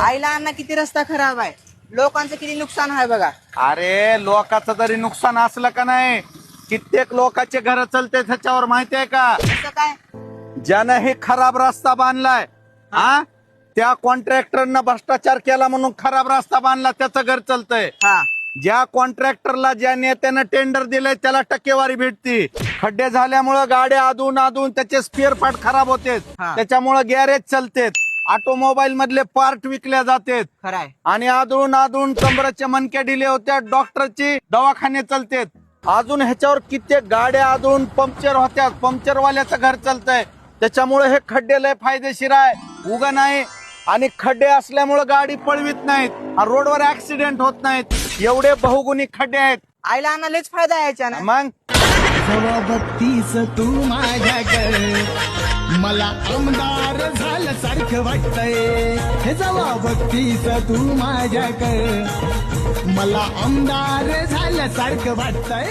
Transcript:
आईला अण्णा किती रस्ता खराब आहे. लोकांचं किती नुकसान आहे बघा. अरे लोकांचं जरी नुकसान असलं का नाही कित्येक लोकांचे घर चलते त्याच्यावर माहितीये का? कसं काय? ज्यानं हे खराब रस्ता बांधलाय हा. त्या कॉन्ट्रॅक्टरनं भ्रष्टाचार केला म्हणून खराब रस्ता बांधला त्याचं घर चालतंय. हा. ज्या कॉन्ट्रॅक्टरला ज्या नेत्यानं टेंडर दिलंय त्याला टक्केवारी भेटती. खड्डे झाल्यामुळं गाड्या आदून आदून त्याचे स्पेअर पार्ट खराब होते हा. त्याच्यामुळं गॅरेज चालतेत. ऑटोमोबाईल मधले पार्ट विकले जातेत. खराय. आणि आदळून आदळून कमराच्या मनक्या दिले होत्या डॉक्टरची दवाखाने चालतेत. अजून ह्याच्यावर कित्येक गाड्या आदळून पंक्चर होत्या पंक्चर वाल्याचं घर चालतंय. त्याच्यामुळे हे खड्डे लय फायदेशीर आहे. उगा नाही. आणि खड्डे असल्यामुळे गाडी पळवीत नाहीत. आणि रोडवर ऍक्सिडेंट होत नाहीत. एवढे बहुगुणी खड्डे आहेत. आईला अण्णा लयच फायदा आहे याच्यानं. मग? तू माझ्याकडे. मला आमदार सारखं वाटतंय हे जवा बघतीस तू माझ्याकडे. मला आमदार झाल्यासारखं वाटतंय.